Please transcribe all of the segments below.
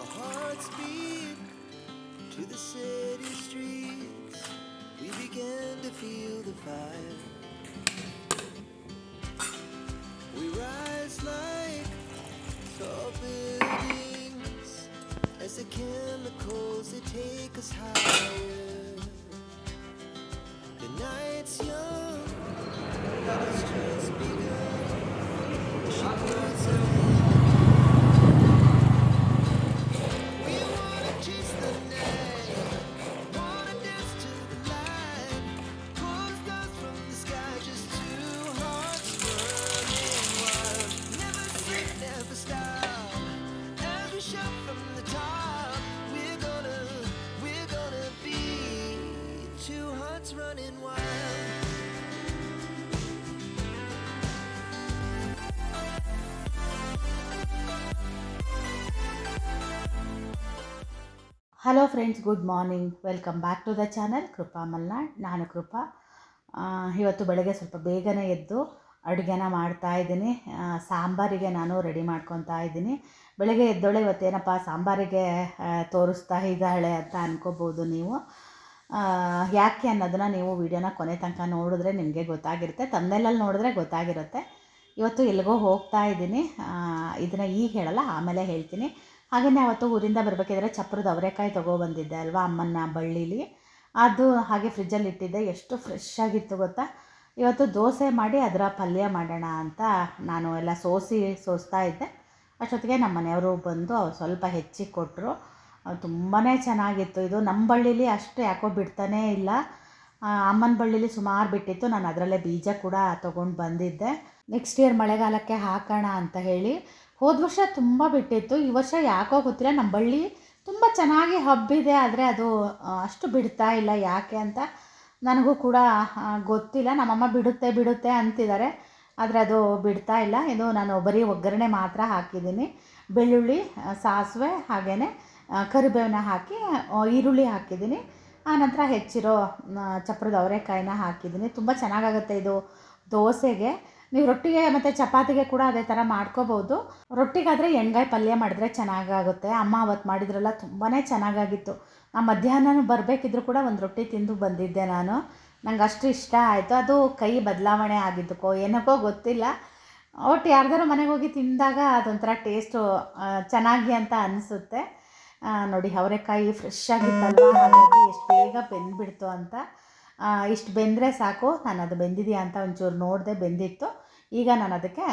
Our hearts beat to the city streets. We begin to feel the fire. We rise like tall buildings as the chemicals they take us higher. The night's young, but it's just begun. She puts hello friends good morning welcome back to the channel Krupa Malnad ನಾನು ಕೃಪಾ ಇವತ್ತು ಬೆಳಗ್ಗೆ ಸ್ವಲ್ಪ ಬೇಗನೆ ಎದ್ದು ಅಡುಗೆನ ಮಾಡ್ತಾ ಇದ್ದೀನಿ. ಸಾಂಬಾರಿಗೆ ನಾನು ರೆಡಿ ಮಾಡ್ಕೊತಾ ಇದ್ದೀನಿ. ಬೆಳಗ್ಗೆ ಎದ್ದೊಳೆ ಇವತ್ತೇನಪ್ಪ, ಸಾಂಬಾರಿಗೆ ತೋರಿಸ್ತಾ ಇದ್ದಾಳೆ ಅಂತ ಅನ್ಕೋಬೋದು ನೀವು. ಯಾಕೆ ಅನ್ನೋದನ್ನ ನೀವು ವಿಡಿಯೋನ ಕೊನೆ ತನಕ ನೋಡಿದ್ರೆ ನಿಮಗೆ ಗೊತ್ತಾಗಿರುತ್ತೆ. ತಮ್ಮನೆಲ್ಲಲ್ಲಿ ನೋಡಿದ್ರೆ ಗೊತ್ತಾಗಿರುತ್ತೆ. ಇವತ್ತು ಎಲ್ಲಿಗೋ ಹೋಗ್ತಾ ಇದ್ದೀನಿ. ಇದನ್ನು ಈಗ ಹೇಳಲ್ಲ, ಆಮೇಲೆ ಹೇಳ್ತೀನಿ. ಹಾಗೆಯೇ ಅವತ್ತು ಊರಿಂದ ಬರಬೇಕಿದ್ರೆ ಚಪ್ರದ ಅವರೆಕಾಯಿ ತೊಗೊಬಂದಿದ್ದೆ ಅಲ್ವಾ ಅಮ್ಮನ ಬಳ್ಳಿಲಿ. ಅದು ಹಾಗೆ ಫ್ರಿಜ್ಜಲ್ಲಿ ಇಟ್ಟಿದ್ದೆ. ಎಷ್ಟು ಫ್ರೆಶ್ ಆಗಿತ್ತು ಗೊತ್ತಾ? ಇವತ್ತು ದೋಸೆ ಮಾಡಿ ಅದರ ಪಲ್ಯ ಮಾಡೋಣ ಅಂತ ನಾನು ಎಲ್ಲ ಸೋಸಿ ಸೋಸ್ತಾ ಇದ್ದೆ. ಅಷ್ಟೊತ್ತಿಗೆ ನಮ್ಮ ಮನೆಯವರು ಬಂದು ಅವ್ರು ಸ್ವಲ್ಪ ಹೆಚ್ಚಿಗೆ ಕೊಟ್ಟರು ತುಂಬಾ ಚೆನ್ನಾಗಿತ್ತು ಇದು. ನಮ್ಮ ಬಳ್ಳೀಲಿ ಅಷ್ಟು ಯಾಕೋ ಬಿಡ್ತಾನೇ ಇಲ್ಲ. ಅಮ್ಮನ ಬಳ್ಳಿಲಿ ಸುಮಾರು ಬಿಟ್ಟಿತ್ತು. ನಾನು ಅದರಲ್ಲೇ ಬೀಜ ಕೂಡ ತೊಗೊಂಡು ಬಂದಿದ್ದೆ. ನೆಕ್ಸ್ಟ್ ಇಯರ್ ಮಳೆಗಾಲಕ್ಕೆ ಹಾಕೋಣ ಅಂತ ಹೇಳಿ ಹೋದ ವರ್ಷ ತುಂಬ ಬಿಟ್ಟಿತ್ತು. ಈ ವರ್ಷ ಯಾಕೋ ಗೊತ್ತಿಲ್ಲ. ನಮ್ಮ ಬಳ್ಳಿ ತುಂಬ ಚೆನ್ನಾಗಿ ಹಬ್ಬಿದೆ ಆದರೆ ಅದು ಅಷ್ಟು ಬಿಡ್ತಾ ಇಲ್ಲ. ಯಾಕೆ ಅಂತ ನನಗೂ ಕೂಡ ಗೊತ್ತಿಲ್ಲ. ನಮ್ಮಮ್ಮ ಬಿಡುತ್ತೆ ಬಿಡುತ್ತೆ ಅಂತಿದ್ದಾರೆ. ಆದರೆ ಅದು ಬಿಡ್ತಾ ಇಲ್ಲ. ಇದು ನಾನು ಬರೀ ಒಗ್ಗರಣೆ ಮಾತ್ರ ಹಾಕಿದ್ದೀನಿ. ಬೆಳ್ಳುಳ್ಳಿ ಸಾಸಿವೆ ಹಾಗೆಯೇ ಕರಿಬೇವನ್ನ ಹಾಕಿ ಈರುಳ್ಳಿ ಹಾಕಿದ್ದೀನಿ. ಆನಂತರ ಹೆಚ್ಚಿರೋ ಚಪ್ರದ ಅವರೆಕಾಯಿನ ಹಾಕಿದ್ದೀನಿ. ತುಂಬ ಚೆನ್ನಾಗಾಗುತ್ತೆ ಇದು ದೋಸೆಗೆ. ನೀವು ರೊಟ್ಟಿಗೆ ಮತ್ತು ಚಪಾತಿಗೆ ಕೂಡ ಅದೇ ಥರ ಮಾಡ್ಕೋಬೋದು. ರೊಟ್ಟಿಗಾದರೆ ಎಣ್ಗಾಯಿ ಪಲ್ಯ ಮಾಡಿದ್ರೆ ಚೆನ್ನಾಗಾಗುತ್ತೆ. ಅಮ್ಮ ಅವತ್ತು ಮಾಡಿದ್ರಲ್ಲ ತುಂಬಾ ಚೆನ್ನಾಗಾಗಿತ್ತು. ಆ ಮಧ್ಯಾಹ್ನ ಬರಬೇಕಿದ್ರು ಕೂಡ ಒಂದು ರೊಟ್ಟಿ ತಿಂದು ಬಂದಿದ್ದೆ ನಾನು. ನಂಗೆ ಅಷ್ಟು ಇಷ್ಟ ಆಯಿತು. ಅದು ಕೈ ಬದಲಾವಣೆ ಆಗಿದ್ದಕ್ಕೋ ಏನಕ್ಕೋ ಗೊತ್ತಿಲ್ಲ. ಒಟ್ಟು ಯಾರ್ದಾರು ಮನೆಗೆ ಹೋಗಿ ತಿಂದಾಗ ಅದೊಂಥರ ಟೇಸ್ಟು ಚೆನ್ನಾಗಿ ಅಂತ ಅನಿಸುತ್ತೆ. ನೋಡಿ, ಅವರೆಕಾಯಿ ಫ್ರೆಶ್ ಆಗಿತ್ತಲ್ವ? ಹಾಗಾಗಿ ಎಷ್ಟು ಬೇಗ ಬೆಂದ್ಬಿಡ್ತು ಅಂತ. ಇಷ್ಟು ಬೆಂದರೆ ಸಾಕು ನಾನು ಅದು ಬೆಂದಿದೆಯಾ ಅಂತ ಒಂಚೂರು ನೋಡಿದೆ ಬೆಂದಿತ್ತು. ಈಗ ನಾನು ಅದಕ್ಕೆ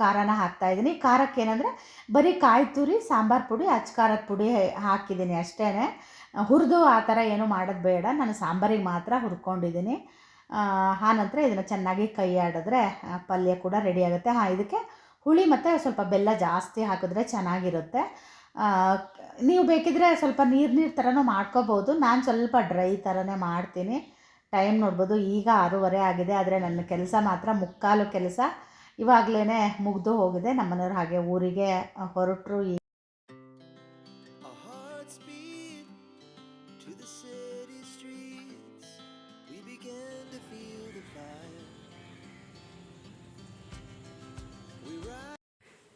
ಖಾರನ ಹಾಕ್ತಾಯಿದ್ದೀನಿ ಖಾರಕ್ಕೆ ಏನಂದರೆ ಬರೀ ಕಾಯಿ ತುರಿ, ಸಾಂಬಾರು ಪುಡಿ, ಅಚ್ಚ ಖಾರದ ಪುಡಿ ಹಾಕಿದ್ದೀನಿ ಅಷ್ಟೇ ಹುರಿದು ಆ ಥರ ಏನು ಮಾಡೋದು ಬೇಡ. ನಾನು ಸಾಂಬಾರಿಗೆ ಮಾತ್ರ ಹುರ್ಕೊಂಡಿದ್ದೀನಿ. ಆನಂತರ ಇದನ್ನು ಚೆನ್ನಾಗಿ ಕೈ ಆಡಿದ್ರೆ ಪಲ್ಯ ಕೂಡ ರೆಡಿ ಆಗುತ್ತೆ. ಹಾಂ, ಇದಕ್ಕೆ ಹುಳಿ ಮತ್ತು ಸ್ವಲ್ಪ ಬೆಲ್ಲ ಜಾಸ್ತಿ ಹಾಕಿದ್ರೆ ಚೆನ್ನಾಗಿರುತ್ತೆ. ನೀವು ಬೇಕಿದ್ರೆ ಸ್ವಲ್ಪ ನೀರು ನೀರು ಥರನೂ ಮಾಡ್ಕೋಬೋದು. ನಾನು ಸ್ವಲ್ಪ ಡ್ರೈ ಥರನೇ ಮಾಡ್ತೀನಿ. ಟೈಮ್ ನೋಡ್ಬೋದು. ಈಗ ಆರೂವರೆ ಆಗಿದೆ. ಆದರೆ ನನ್ನ ಕೆಲಸ ಮಾತ್ರ ಮುಕ್ಕಾಲು ಕೆಲಸ. ಇವಾಗಲೇ ಮುಗಿದು ಹೋಗಿದೆ. ನಮ್ಮನೆಯವ್ರು ಹಾಗೆ ಊರಿಗೆ ಹೊರಟರು. ಈ.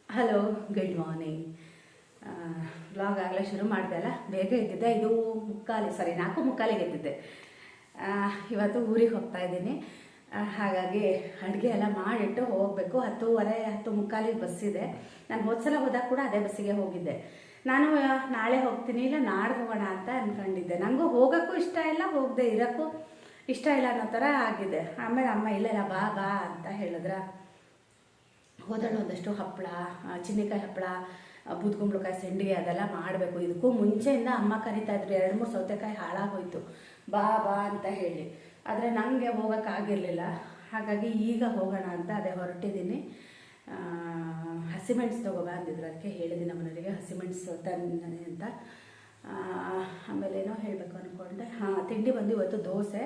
ಹಲೋ ಗುಡ್ ಮಾರ್ನಿಂಗ್ ಬ್ಲಾಗ್ ಆಗಲೇ ಶುರು ಮಾಡಿದೆ ಅಲ್ಲ? ಬೇಗ ಎದ್ದಿದ್ದೆ. ಇದು ಮುಕ್ಕಾಲಿ ಸಾರಿ ನಾಲ್ಕು ಮುಕ್ಕಾಲಿಗೆ ಎದ್ದಿದ್ದೆ. ಇವತ್ತು ಊರಿಗೆ ಹೋಗ್ತಾ ಇದ್ದೀನಿ. ಹಾಗಾಗಿ ಅಡುಗೆ ಎಲ್ಲ ಮಾಡಿಟ್ಟು ಹೋಗಬೇಕು. ಹತ್ತೂವರೆ, ಹತ್ತು ಮುಕ್ಕಾಲಿಗೆ ಬಸ್ಸಿದೆ ನಾನು ಹೋದ್ಸಲ ಹೋದಾಗ ಕೂಡ ಅದೇ ಬಸ್ಸಿಗೆ ಹೋಗಿದ್ದೆ. ನಾನು ನಾಳೆ ಹೋಗ್ತೀನಿ ಇಲ್ಲ, ನಾಡ್ದು ಹೋಗೋಣ ಅಂತ ಅಂದ್ಕೊಂಡಿದ್ದೆ ನನಗೂ ಹೋಗೋಕ್ಕೂ ಇಷ್ಟ ಇಲ್ಲ, ಹೋಗದೆ ಇರೋಕ್ಕೂ ಇಷ್ಟ ಇಲ್ಲ ಅನ್ನೋ ಥರ ಆಗಿದೆ. ಆಮೇಲೆ ಅಮ್ಮ, ಇಲ್ಲ ಬಾ ಬಾ ಅಂತ ಹೇಳಿದ್ರ. ಹೋದಳು ಒಂದಷ್ಟು ಹಪ್ಪಳ ಚಿನ್ನಿಕಾಯಿ ಹಪ್ಪಳ ಬೂದ್ಗುಂಬಳಕಾಯಿ ಸೆಂಡಿಗೆ ಅದೆಲ್ಲ ಮಾಡಬೇಕು. ಇದಕ್ಕೂ ಮುಂಚೆಯಿಂದ ಅಮ್ಮ ಕರಿತಾ ಇದ್ರು. ಎರಡು ಮೂರು ಸೌತೆಕಾಯಿ ಹಾಳಾಗೋಯ್ತು. ಬಾ ಬಾ ಅಂತ ಹೇಳಿ. ಆದರೆ ನನಗೆ ಹೋಗೋಕ್ಕಾಗಿರಲಿಲ್ಲ ಹಾಗಾಗಿ ಈಗ ಹೋಗೋಣ ಅಂತ ಅದೇ ಹೊರಟಿದ್ದೀನಿ. ಹಸಿಮೆಣ್ಸು ತಗೋಬ ತಗೋಬಾ ಅಂದಿದ್ರು. ಅದಕ್ಕೆ ಹೇಳಿದ್ದೀನಿ ನಮ್ಮನೆಯವರಿಗೆ ಹಸಿಮೆಣ್ಸು ತಂದಿದ್ದಾನೆ ಅಂತ. ಆಮೇಲೆ ಏನೋ ಹೇಳಬೇಕು ಅಂದ್ಕೊಂಡೆ ಹಾಂ, ತಿಂಡಿ ಬಂದು ಇವತ್ತು ದೋಸೆ.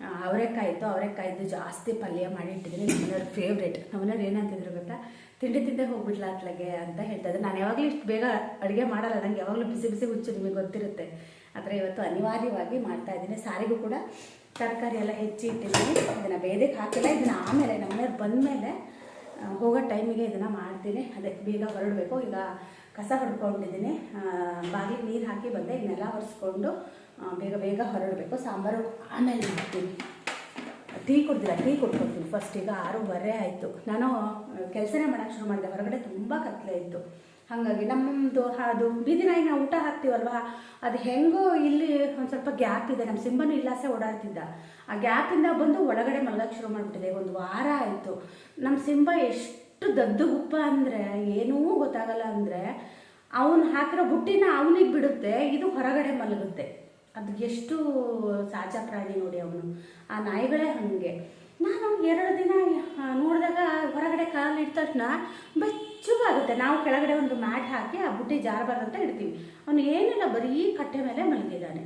ಅವರೆಕಾಯಿ ಇತ್ತು ಅವರೆಕಾಯಿದ್ದು ಜಾಸ್ತಿ ಪಲ್ಯ ಮಾಡಿ ಇಟ್ಟಿದ್ದೀನಿ. ನಮ್ಮನೆಯವ್ರ ಫೇವ್ರೇಟ್ ನಮ್ಮನೆಯವ್ರು ಏನಂತಿದ್ರು ಗೊತ್ತಾ? ತಿಂಡಿ ತಿಂದೆ ಹೋಗ್ಬಿಟ್ಲಾ ಅತ್ಲಾಗೆ ಅಂತ ಹೇಳ್ತಾ ಇದ್ದೆ ನಾನು ಯಾವಾಗಲೂ ಇಷ್ಟು ಬೇಗ ಅಡುಗೆ ಮಾಡಲ್ಲ. ನಂಗೆ ಯಾವಾಗಲೂ ಬಿಸಿ ಬಿಸಿ ಹುಚ್ಚು ನಿಮಗೆ ಗೊತ್ತಿರುತ್ತೆ. ಆದರೆ ಇವತ್ತು ಅನಿವಾರ್ಯವಾಗಿ ಮಾಡ್ತಾ ಇದ್ದೀನಿ. ಸಾರಿಗೂ ಕೂಡ ತರಕಾರಿ ಎಲ್ಲ ಹೆಚ್ಚಿ ಇಟ್ಟಿದ್ದೀನಿ. ಇದನ್ನು ಬೇದಕ್ಕೆ ಹಾಕಿಲ್ಲ. ಇದನ್ನು ಆಮೇಲೆ ನಮ್ಮನೆಯವ್ರು ಬಂದಮೇಲೆ ಹೋಗೋ ಟೈಮಿಗೆ ಇದನ್ನು ಮಾಡ್ತೀನಿ. ಅದೇ ಬೇಗ ಹೊರಡಬೇಕು. ಈಗ ಕಸ ಹೊಡ್ಕೊಂಡಿದ್ದೀನಿ. ಬಾಗಿಲಿಗೆ ನೀರು ಹಾಕಿ ಬಂದೆ. ಇನ್ನೆಲ್ಲ ಒರೆಸ್ಕೊಂಡು ಆ, ಬೇಗ ಬೇಗ ಹೊರಡಬೇಕು. ಸಾಂಬಾರು ಆಮೇಲೆ ಮಾಡ್ತೀನಿ. ಟೀ ಕುಡ್ದಿಲ್ಲ, ಟೀ ಕುಡ್ಕೊತೀನಿ ಫಸ್ಟ್ ಈಗ ಆರೂವರೆ ಆಯಿತು. ನಾನು ಕೆಲಸನೇ ಮಾಡೋಕ್ಕೆ ಶುರು ಮಾಡಿದೆ. ಹೊರಗಡೆ ತುಂಬ ಕತ್ತಲೆ ಇತ್ತು. ಹಾಗಾಗಿ ನಮ್ಮದು ಅದು ಬೀದಿ ನಾಯಿಗೆ ನಾವು ಊಟ ಹಾಕ್ತೀವಲ್ವಾ? ಅದು ಹೆಂಗೋ ಇಲ್ಲಿ ಒಂದು ಸ್ವಲ್ಪ ಗ್ಯಾಪ್ ಇದೆ. ನಮ್ಮ ಸಿಂಬನು ಇಲ್ಲಾಸೆ ಓಡಾಡ್ತಿದ್ದ. ಆ ಗ್ಯಾಪಿಂದ ಬಂದು ಒಳಗಡೆ ಮಲಗಕ್ಕೆ ಶುರು ಮಾಡಿಬಿಟ್ಟಿದೆ. ಒಂದು ವಾರ ಆಯಿತು. ನಮ್ಮ ಸಿಂಬ ಎಷ್ಟು ದದ್ದು ಗುಪ್ಪ ಅಂದರೆ, ಏನೂ ಗೊತ್ತಾಗಲ್ಲ ಅಂದರೆ, ಅವನು ಹಾಕಿರೋ ಬುಟ್ಟಿನ ಅವನಿಗೆ ಬಿಡುತ್ತೆ. ಇದು ಹೊರಗಡೆ ಮಲಗುತ್ತೆ. ಅದು ಎಷ್ಟು ಸಹಜ ಪ್ರಾಣಿ ನೋಡಿ ಅವನು. ಆ ನಾಯಿಗಳೇ ಹಾಗೆ. ನಾನು ಎರಡು ದಿನ ನೋಡಿದಾಗ ಹೊರಗಡೆ ಕಾಲು ಇಟ್ಟ ತಕ್ಷಣ ಬೆಚ್ಚಗಾಗುತ್ತೆ ನಾವು ಕೆಳಗಡೆ ಒಂದು ಮ್ಯಾಟ್ ಹಾಕಿ ಆ ಬುಟ್ಟಿ ಜಾರಬಾರ್ದಂತ ಇಡ್ತೀವಿ. ಅವನು ಏನಿಲ್ಲ, ಬರೀ ಕಟ್ಟೆ ಮೇಲೆ ಮಲಗಿದ್ದಾನೆ.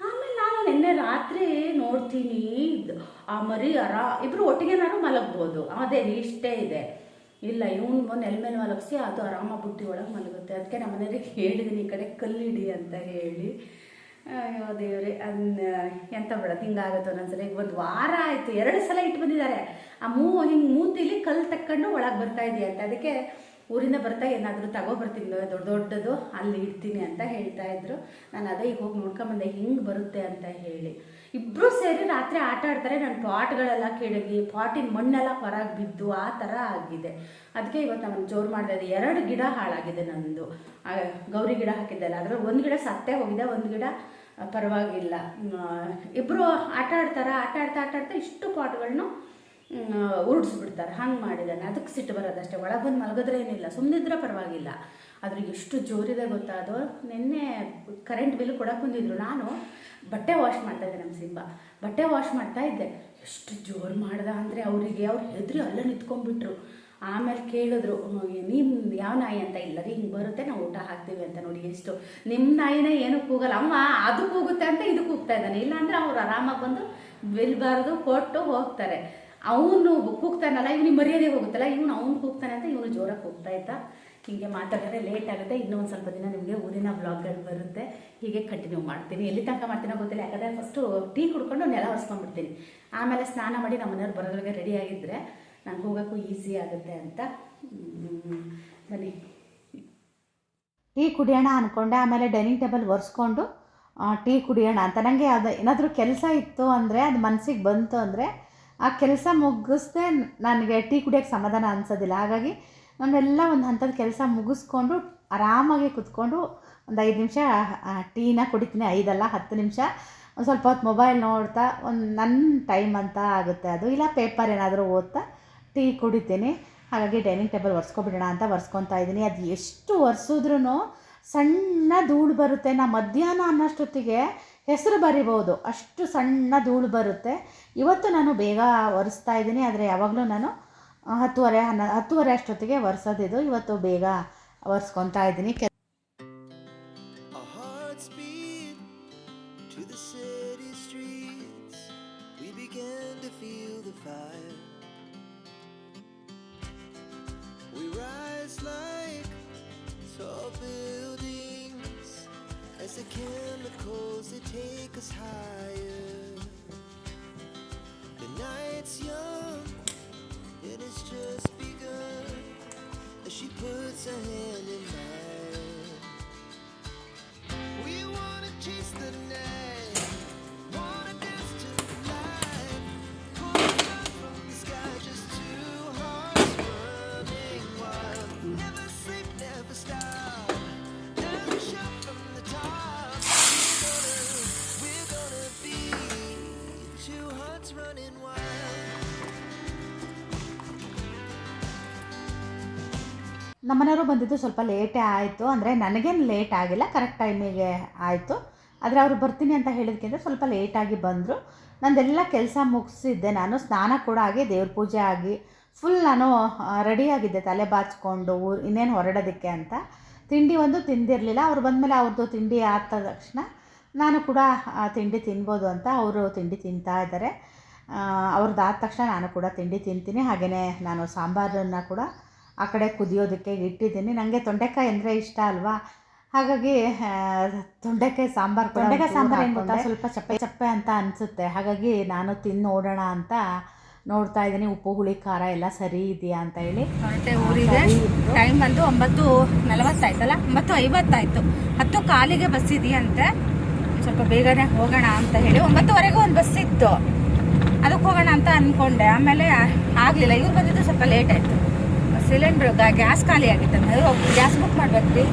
ಆಮೇಲೆ ನಾನು ನಿನ್ನೆ ರಾತ್ರಿ ನೋಡ್ತೀನಿ ಆ ಮರಿ ಅರ, ಇಬ್ರು ಒಟ್ಟಿಗೆನಾರು ಮಲಗ್ಬೋದು. ಅದೇ ಇಷ್ಟೇ ಇದೆ. ಇಲ್ಲ, ಇವನು ಬಂದು ನೆಲ ಮೇಲೆ ಮಲಗಿಸಿ, ಅದು ಆರಾಮ ಬುಟ್ಟಿ ಒಳಗೆ ಮಲಗುತ್ತೆ. ಅದಕ್ಕೆ ನಮ್ಮ ಮನೆಯವ್ರಿಗೆ ಹೇಳಿದ್ದೀನಿ ಈ ಕಡೆ ಕಲ್ಲಿಡಿ ಅಂತ ಹೇಳಿ. ಅಯ್ಯೋ ದೇವ್ರೆ ಅನ್ ಎಂತ ಬಿಡೋದು ಹಿಂಗಾಗುತ್ತೆ ಒಂದೊಂದ್ಸಲ ಈಗ ಒಂದು ವಾರ ಆಯಿತು, ಎರಡು ಸಲ ಇಟ್ಟು ಬಂದಿದ್ದಾರೆ. ಆ ಮೂ, ಹಿಂಗೆ ಮೂತಿಲಿ ಕಲ್ಲು ತಕ್ಕೊಂಡು ಒಳಗೆ ಬರ್ತಾ ಇದೆಯಾ ಅಂತ. ಅದಕ್ಕೆ ಊರಿಂದ ಬರ್ತಾ ಏನಾದರೂ ತಗೊಬರ್ತೀನಿ ದೊಡ್ಡ ದೊಡ್ಡದು, ಅಲ್ಲಿ ಇಡ್ತೀನಿ ಅಂತ ಹೇಳ್ತಾ ಇದ್ರು. ನಾನು ಅದೇ ಈಗ ಹೋಗಿ ನೋಡ್ಕೊಂಬಂದೆ ಹಿಂಗೆ ಬರುತ್ತೆ ಅಂತ ಹೇಳಿ. ಇಬ್ಬರು ಸೇರಿ ರಾತ್ರಿ ಆಟ ಆಡ್ತಾರೆ. ನನ್ನ ಪಾಟ್ಗಳೆಲ್ಲ ಕೆಡಗಿ ಪಾಟಿನ ಮಣ್ಣೆಲ್ಲ ಹೊರಗೆ ಬಿದ್ದು ಆ ಥರ ಆಗಿದೆ. ಅದಕ್ಕೆ ಇವತ್ತು ನಾನು ಜೋರು ಮಾಡಿದೆ ಎರಡು ಗಿಡ ಹಾಳಾಗಿದೆ ನಂದು. ಗೌರಿ ಗಿಡ ಹಾಕಿದ್ದಲ್ಲ, ಅದರಲ್ಲಿ ಒಂದು ಗಿಡ ಸತ್ತೇ ಹೋಗಿದೆ, ಒಂದು ಗಿಡ ಪರವಾಗಿಲ್ಲ. ಇಬ್ಬರು ಆಟ ಆಡ್ತಾರೆ, ಆಟ ಆಡ್ತಾ ಆಟ ಆಡ್ತಾ ಇಷ್ಟು ಪಾಟ್ಗಳನ್ನು ಉರುಡಿಸ್ಬಿಡ್ತಾರೆ. ಹಂಗೆ ಮಾಡಿದ್ದಾನೆ. ಅದಕ್ಕೆ ಸಿಟ್ಟು ಬರೋದಷ್ಟೇ. ಒಳಗೆ ಬಂದು ಮಲಗಿದ್ರೆ ಏನಿಲ್ಲ. ಸುಮ್ಮನಿದ್ರೆ ಪರವಾಗಿಲ್ಲ. ಆದರೆ ಎಷ್ಟು ಜೋರಿದೆ ಗೊತ್ತಾ? ಅದು ನಿನ್ನೆ ಕರೆಂಟ್ ಬಿಲ್ ಕೊಡಕ್ಕೆ ಬಂದಿದ್ರು. ನಾನು ಬಟ್ಟೆ ವಾಶ್ ಮಾಡ್ತಾ ಇದ್ದೆ ನಮ್ಮ ಸಿಂಬ. ಬಟ್ಟೆ ವಾಶ್ ಮಾಡ್ತಾ ಇದ್ದೆ. ಎಷ್ಟು ಜೋರು ಮಾಡ್ದ ಅಂದರೆ ಅವರಿಗೆ. ಅವ್ರು ಹೆದ್ರಿ ಅಲ್ಲ ನಿಂತ್ಕೊಂಡ್ಬಿಟ್ರು. ಆಮೇಲೆ ಕೇಳಿದ್ರು ನಿಮ್ಮ ಯಾವ ನಾಯಿ ಅಂತ? ಇಲ್ಲ ರೀ, ಹಿಂಗೆ ಬರುತ್ತೆ. ನಾವು ಊಟ ಹಾಕ್ತೀವಿ ಅಂತ ನೋಡಿ ಎಷ್ಟು. ನಿಮ್ಮ ನಾಯಿನೇ ಏನು ಕೂಗಲ್ಲ. ಅಮ್ಮ, ಅದು ಕೂಗುತ್ತೆ ಅಂತ ಇದು ಕೂಗ್ತಾ ಇದ್ದಾನೆ. ಇಲ್ಲಾಂದ್ರೆ ಅವ್ರು ಆರಾಮಾಗಿ ಬಂದು ಬಿಲ್ ಬಾರ್ದು ಕೊಟ್ಟು ಹೋಗ್ತಾರೆ. ಅವನು ಕೂಗ್ತಾನಲ್ಲ ಇವನಿಗೆ ಮರ್ಯಾದೆ ಹೋಗುತ್ತಲ್ಲ, ಇವನು ಅವ್ನು ಹೋಗ್ತಾನೆ ಅಂತ ಇವನು ಜೋರಾಗಿ ಹೋಗ್ತಾ ಇದ್ದ. ಹೀಗೆ ಮಾತಾಡಿದ್ರೆ ಲೇಟ್ ಆಗುತ್ತೆ, ಇನ್ನೂ ಸ್ವಲ್ಪ ದಿನ ನಿಮಗೆ ಊರಿನ ಬ್ಲಾಗ್ಗಳು ಬರುತ್ತೆ. ಹೀಗೆ ಕಂಟಿನ್ಯೂ ಮಾಡ್ತೀನಿ. ಎಲ್ಲಿ ತನಕ ಮಾಡ್ತೀನೋ ಗೊತ್ತಿಲ್ಲ, ಯಾಕಂದರೆ ಫಸ್ಟು ಟೀ ಕುಡ್ಕೊಂಡು ನೆಲ ಒರೆಸ್ಕೊಂಡ್ಬಿಡ್ತೀನಿ. ಆಮೇಲೆ ಸ್ನಾನ ಮಾಡಿ ನಮ್ಮ ಮನೆಯವ್ರು ಬರೋದ್ರಿಗೆ ರೆಡಿ ಆಗಿದ್ದರೆ ನಂಗೆ ಹೋಗೋಕ್ಕೂ ಈಸಿ ಆಗುತ್ತೆ ಅಂತ. ಬನ್ನಿ. ಟೀ ಕುಡಿಯೋಣ ಅಂದ್ಕೊಂಡೆ ಆಮೇಲೆ ಡೈನಿಂಗ್ ಟೇಬಲ್ ಒರೆಸ್ಕೊಂಡು ಟೀ ಕುಡಿಯೋಣ ಅಂತ. ನನಗೆ ಅದು ಏನಾದರೂ ಕೆಲಸ ಇತ್ತು ಅಂದರೆ, ಅದು ಮನಸ್ಸಿಗೆ ಬಂತು ಅಂದರೆ ಆ ಕೆಲಸ ಮುಗಿಸ್ದೆ ನನಗೆ ಟೀ ಕುಡಿಯೋಕ್ಕೆ ಸಮಾಧಾನ ಅನಿಸೋದಿಲ್ಲ. ಹಾಗಾಗಿ ನಾನೆಲ್ಲ ಒಂದು ಹಂತದ ಕೆಲಸ ಮುಗಿಸ್ಕೊಂಡು ಆರಾಮಾಗಿ ಕುತ್ಕೊಂಡು ಒಂದು ಐದು ನಿಮಿಷ ಟೀನ ಕುಡಿತೀನಿ. ಐದಲ್ಲ, ಹತ್ತು ನಿಮಿಷ. ಒಂದು ಸ್ವಲ್ಪ ಹೊತ್ತು ಮೊಬೈಲ್ ನೋಡ್ತಾ ಒಂದು ನನ್ನ ಟೈಮ್ ಅಂತ ಆಗುತ್ತೆ ಅದು. ಇಲ್ಲ ಪೇಪರ್ ಏನಾದರೂ ಓದ್ತಾ ಟೀ ಕುಡಿತೀನಿ. ಹಾಗಾಗಿ ಡೈನಿಂಗ್ ಟೇಬಲ್ ಒರೆಸ್ಕೊಬಿಡೋಣ ಅಂತ ಒರೆಸ್ಕೊತಾ ಇದ್ದೀನಿ. ಅದು ಎಷ್ಟು ಒರೆಸಿದ್ರೂ ಸಣ್ಣ ಧೂಳು ಬರುತ್ತೆ. ನಾ ಮಧ್ಯಾಹ್ನ ಅನ್ನೋಷ್ಟೊತ್ತಿಗೆ ಹೆಸರು ಬರಿಬೋದು ಅಷ್ಟು ಸಣ್ಣ ಧೂಳು ಬರುತ್ತೆ. ಇವತ್ತು ನಾನು ಬೇಗ ಒರೆಸ್ತಾ ಇದ್ದೀನಿ, ಆದರೆ ಯಾವಾಗಲೂ ನಾನು ಹತ್ತುವರೆ, ಹನ್ನ, ಹತ್ತುವರೆ ಅಷ್ಟೊತ್ತಿಗೆ ಒರೆಸೋದಿದು. ಇವತ್ತು ಬೇಗ ಒರೆಸ್ಕೊತಾ ಇದ್ದೀನಿ. ಕೆ ನಮ್ಮನೆಯವರು ಬಂದಿದ್ದು ಸ್ವಲ್ಪ ಲೇಟೇ ಆಯಿತು. ಅಂದರೆ ನನಗೇನು ಲೇಟ್ ಆಗಿಲ್ಲ ಕರೆಕ್ಟ್ ಟೈಮಿಗೆ ಆಯಿತು. ಆದರೆ ಅವರು ಬರ್ತೀನಿ ಅಂತ ಹೇಳಿದ್ಕಿಂತ ಸ್ವಲ್ಪ ಲೇಟಾಗಿ ಬಂದರು. ನಂದೆಲ್ಲ ಕೆಲಸ ಮುಗಿಸಿದ್ದೆ. ನಾನು ಸ್ನಾನ ಕೂಡ ಆಗಿ, ದೇವ್ರ ಪೂಜೆ ಆಗಿ ಫುಲ್ ನಾನು ರೆಡಿಯಾಗಿದ್ದೆ ತಲೆ ಬಾಚ್ಕೊಂಡು ಊರು ಇನ್ನೇನು ಹೊರಡೋದಕ್ಕೆ ಅಂತ. ತಿಂಡಿ ಒಂದು ತಿಂದಿರಲಿಲ್ಲ. ಅವ್ರು ಬಂದಮೇಲೆ ಅವ್ರದ್ದು ತಿಂಡಿ ಆದ ತಕ್ಷಣ ನಾನು ಕೂಡ ತಿಂಡಿ ತಿನ್ಬೋದು ಅಂತ ಅವರು ತಿಂಡಿ ತಿಂತಾ ಇದ್ದಾರೆ. ಅವ್ರದ್ದು ಆದ ತಕ್ಷಣ ನಾನು ಕೂಡ ತಿಂಡಿ ತಿಂತೀನಿ. ಹಾಗೆಯೇ ನಾನು ಸಾಂಬಾರನ್ನು ಕೂಡ ಆ ಕಡೆ ಕುದಿಯೋದಕ್ಕೆ ಇಟ್ಟಿದ್ದೀನಿ. ನನಗೆ ತೊಂಡೆಕಾಯಿ ಅಂದರೆ ಇಷ್ಟ ಅಲ್ವಾ? ಹಾಗಾಗಿ ತೊಂಡೆಕಾಯಿ ಸಾಂಬಾರು ತೊಂಡೆಕಾಯಿ ಸಾಂಬಾರು ಏನು ಗೊತ್ತಾ? ಸ್ವಲ್ಪ ಚಪ್ಪೆ ಚಪ್ಪೆ ಅಂತ ಅನಿಸುತ್ತೆ. ಹಾಗಾಗಿ ನಾನು ತಿನ್ ನೋಡೋಣ ಅಂತ ನೋಡ್ತಾ ಇದ್ದೀನಿ. ಉಪ್ಪು ಹುಳಿ ಖಾರ ಎಲ್ಲ ಸರಿ ಇದೆಯಾ ಅಂತ ಹೇಳಿ. ಹೊರಟೆ ಊರಿಗೆ ಟೈಮ್ ಬಂದು ಒಂಬತ್ತು ನಲವತ್ತಾಯ್ತಲ್ಲ ಒಂಬತ್ತು ಐವತ್ತಾಯ್ತು ಹತ್ತು ಕಾಲಿಗೆ ಬಸ್ ಇದೆಯಂತೆ? ಸ್ವಲ್ಪ ಬೇಗನೆ ಹೋಗೋಣ ಅಂತ ಹೇಳಿ. ಒಂಬತ್ತುವರೆಗೂ ಒಂದು ಬಸ್ ಇತ್ತು. ಅದಕ್ಕೆ ಹೋಗೋಣ ಅಂತ ಅಂದ್ಕೊಂಡೆ ಆಮೇಲೆ ಆಗಲಿಲ್ಲ. ಇವ್ರು ಬಂದಿದ್ದು ಸ್ವಲ್ಪ ಲೇಟ್ ಆಯಿತು. ಸಿಲಿಂಡ್ರ್ ಗ್ಯಾಸ್ ಖಾಲಿ ಆಗಿತ್ತಂದ್ರೆ ಗ್ಯಾಸ್ ಬುಕ್ ಮಾಡ್ಬೇಕ್ರಿ.